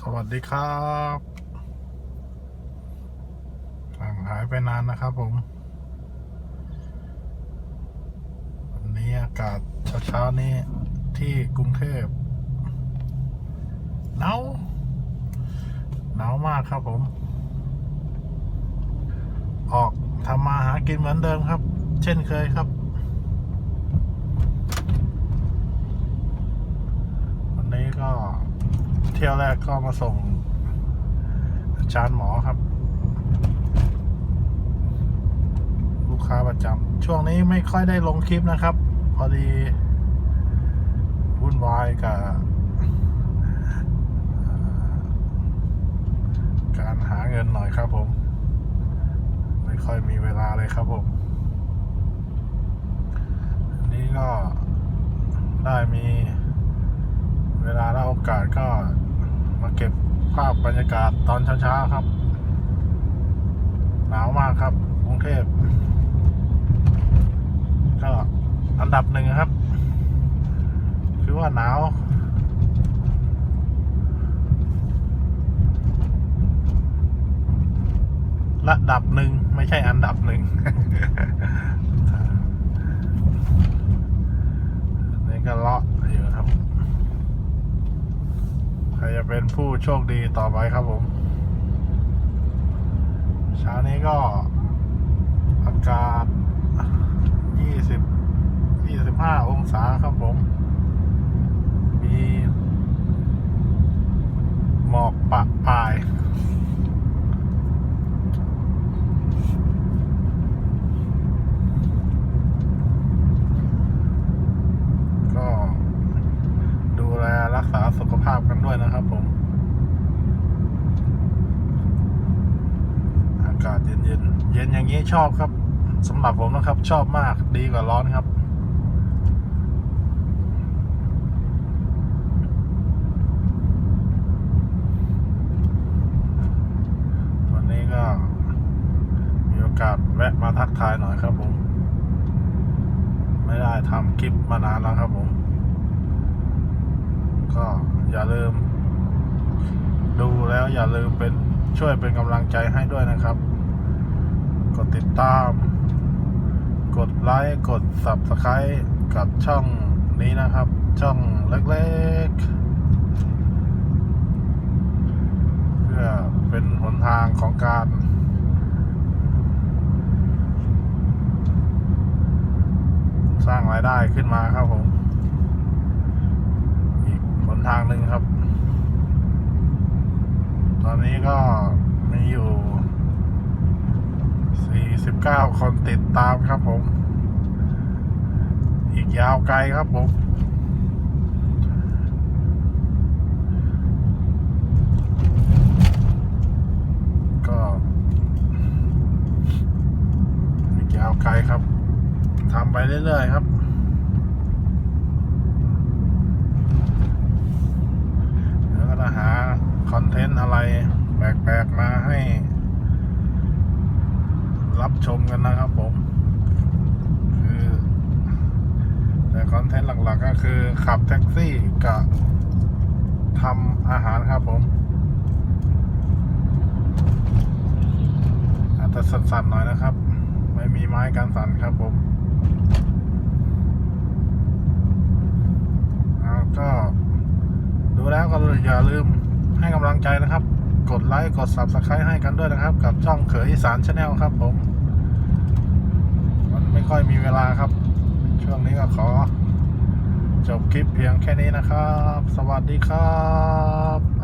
สวัสดีครับห่างหายไปนานนะครับผม วันนี้อากาศเช้าๆนี้ที่กรุงเทพหนาวหนาวมากครับผม ออกทำมาหากินเหมือนเดิมครับ เช่นเคยครับวันนี้ก็ เที่ยวแรกก็มาส่งอาจารย์หมอครับ ลูกค้าประจำช่วงนี้ไม่ค่อยได้ลงคลิปนะครับ พอดีวุ่นวายกับการหาเงินหน่อยครับผม ไม่ค่อยมีเวลาเลยครับผมอันนี้ก็ได้มีเวลาและโอกาสก็ มาเก็บภาพบรรยากาศตอนเช้าๆครับ หนาวมากครับกรุงเทพก็อันดับหนึ่งครับ คือว่าหนาวระดับหนึ่งไม่ใช่อันดับหนึ่งนี่ก็เลาะอยู่ครับ ใครจะ เป็นผู้โชคดีต่อไปครับผมเช้านี้ก็อากาศ 20 25 องศาครับผมหมอกปะปลาย ก็ดูแลรักษาสุขภาพกันด้วยนะครับผม อากาศเย็นเย็นๆเย็น อย่างนี้ชอบครับสำหรับผมนะครับ ชอบมากดีกว่าร้อนครับ วันนี้ก็ มีโอกาสแวะมาทักทายหน่อยครับผม ไม่ได้ทำคลิปมานานแล้วครับผม ก็อย่าลืม ดูแล้วอย่าลืมเป็นช่วยเป็นกำลังใจให้ด้วยนะครับ กดติดตาม กดไลค์ กด Subscribe กับช่องนี้นะครับ ช่องเล็กๆ เพื่อเป็นหนทางของการสร้างรายได้ขึ้นมาครับผม อีกหนทางหนึ่งครับ ตอนนี้ก็มีอยู่ 49คนติดตามครับผม อีกยาวไกลครับผมก็อีกยาวไกลครับ ทำไปเรื่อย ๆ ครับ แล้วก็จะหา คอนเทนต์อะไร แปลก ๆมาให้ รับ ชมกันนะครับผม คือ แต่คอนเทนต์หลักๆก็คือ ขับแท็กซี่กับทำอาหารครับผม อาจจะสั่นๆหน่อยนะครับ ไม่มีไม้กันสั่นครับผมแล้วก็ดูแล้วก็อย่าลืมให้กำลังใจนะครับ กดไลค์ กด Subscribe ให้กันด้วยนะครับ กับช่องเขยอีสานชาแนลครับผม ค่อยมีเวลาครับ ช่วงนี้ก็ขอ จบคลิปเพียงแค่นี้นะครับ สวัสดีครับ